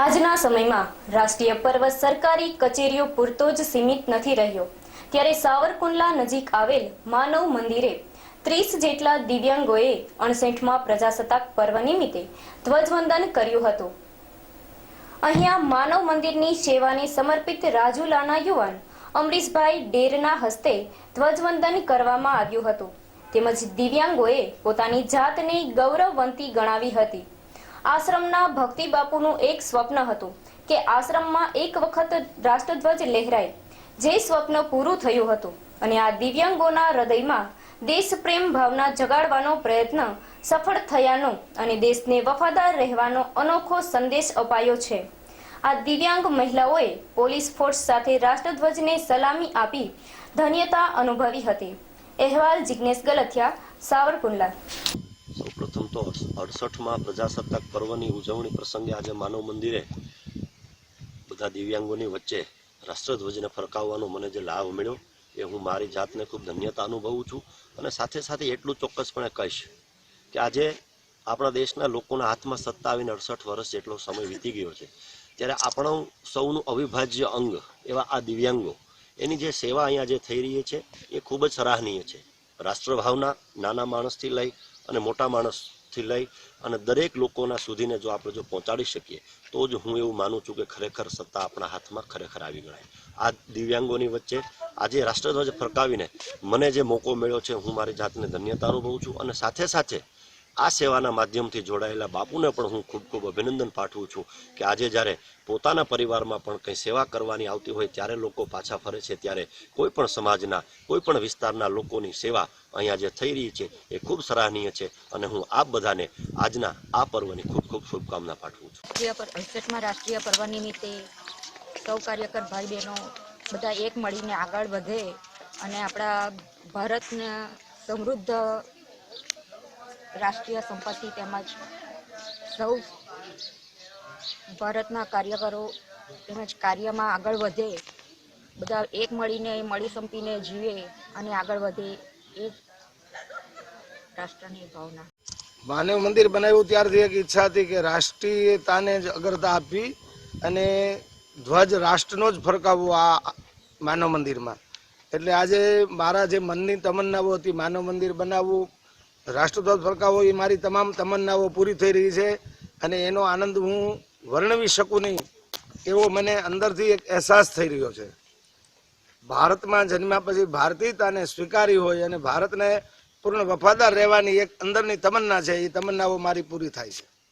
આજના સમયમાં રાષ્ટ્રીય પર્વ સરકારી કચેરીઓ પૂરતો જ સીમિત નથી રહ્યો. ત્યારે સાવરકુંડલા નજીક આવેલ માનવ મંદિરે ત્રીસ જેટલા દિવ્યાંગોએ અણસઠમાં પ્રજાસત્તાક પર્વ નિમિત્તે ધ્વજવંદન કર્યું હતું. અહીંયા માનવ મંદિરની સેવાને સમર્પિત રાજુલાના યુવાન અમરીશભાઈ ડેરના હસ્તે ધ્વજવંદન કરવામાં આવ્યું હતું. તેમજ દિવ્યાંગોએ પોતાની જાતને ગૌરવવંતી ગણાવી હતી. આશ્રમના ભક્તિ બાપુનું એક સ્વપ્ન હતું કે આશ્રમમાં એક વખત રાષ્ટ્રધ્વજ લહેરાય. જે સ્વપ્ન પૂરું થયું હતું અને આ દિવ્યાંગોના હૃદયમાં દેશપ્રેમ ભાવના જગાડવાનો પ્રયત્ન સફળ થયાનો અને દેશને વફાદાર રહેવાનો અનોખો સંદેશ અપાયો છે. આ દિવ્યાંગ મહિલાઓએ પોલીસ ફોર્સ સાથે રાષ્ટ્રધ્વજને સલામી આપી ધન્યતા અનુભવી હતી. અહેવાલ જિજ્ઞેશ ગલથિયા, સાવરકુંડલા. સૌપ્રથમ અડસઠમાં પ્રજાસત્તાક પર્વની ઉજવણી પ્રસંગે આજે માનવ મંદિરે બધા દિવ્યાંગોની વચ્ચે રાષ્ટ્રધ્વજને ફરકાવવાનો મને જે લાભ મળ્યો એ હું મારી જાતને ખૂબ ધન્યતા અનુભવું છું અને સાથે સાથે એટલું ચોક્કસપણે કહીશ કે આજે આપણા દેશના લોકોના હાથમાં સત્તા આવીને અડસઠ વર્ષ જેટલો સમય વીતી ગયો છે. ત્યારે આપણું સૌનું અવિભાજ્ય અંગ એવા આ દિવ્યાંગો, એની જે સેવા અહીંયા જે થઈ રહી છે એ ખૂબ જ સરાહનીય છે. રાષ્ટ્રભાવના નાના માણસથી લઈ અને મોટા માણસથી લઈ અને દરેક લોકોના સુધીને જો આપણે જો પહોંચાડી શકીએ, તો જ હું એવું માનું છું કે ખરેખર સત્તા આપણા હાથમાં ખરેખર આવી ગણાય. આ દિવ્યાંગોની વચ્ચે આજે રાષ્ટ્રધ્વજ ફરકાવીને મને જે મોકો મળ્યો છે, હું મારી જાતને ધન્યતા અનુભવું છું અને સાથે સાથે આ સેવાના માધ્યમથી જોડાયેલા બાપુને પણ હું ખૂબ ખૂબ અભિનંદન પાઠવું છું કે આજે જ્યારે પોતાના પરિવારમાં પણ કંઈ સેવા કરવાની આવતી હોય ત્યારે લોકો પાછા ફરે છે, ત્યારે કોઈ પણ સમાજના, કોઈ પણ વિસ્તારના લોકોની સેવા અહીંયા જે થઈ રહી છે એ ખૂબ સરાહનીય છે અને હું આપ બધાને આજના આ પર્વની ખૂબ ખૂબ શુભકામના પાઠવું છું. અડસઠમાં રાષ્ટ્રીય પર્વ નિમિત્તે સૌ કાર્યકર ભાઈ બહેનો બધા એક મળીને આગળ વધે અને આપણા ભારતને સમૃદ્ધ રાષ્ટ્રીય સંપત્તિ તેમજ સૌ ભારતના કાર્યકરો તેમજ કાર્યમાં આગળ વધે, બધા એક મળીને મળી સંપીને જીવે અને આગળ વધે એ રાષ્ટ્રની ભાવના. માનવ મંદિર બનાવ્યું ત્યારથી એક ઈચ્છા હતી કે રાષ્ટ્રીયતાને જ અગ્રતા આપવી અને ધ્વજ રાષ્ટ્રનો જ ફરકાવવો આ માનવ મંદિરમાં. એટલે આજે મારા જે મનની તમન્નાઓ હતી, માનવ મંદિર બનાવવું રાષ્ટ્રધ્વજ ફરકાવો, એ મારી તમામ તમન્નાઓ પૂરી થઈ રહી છે અને એનો આનંદ હું વર્ણવી શકું નહીં એવો મને અંદરથી એક અહેસાસ થઈ રહ્યો છે. ભારતમાં જન્મ્યા પછી ભારતીયતાને સ્વીકારી હોય અને ભારતને પૂર્ણ વફાદાર રહેવાની એક અંદરની તમન્ના છે, એ તમન્નાઓ મારી પૂરી થાય છે.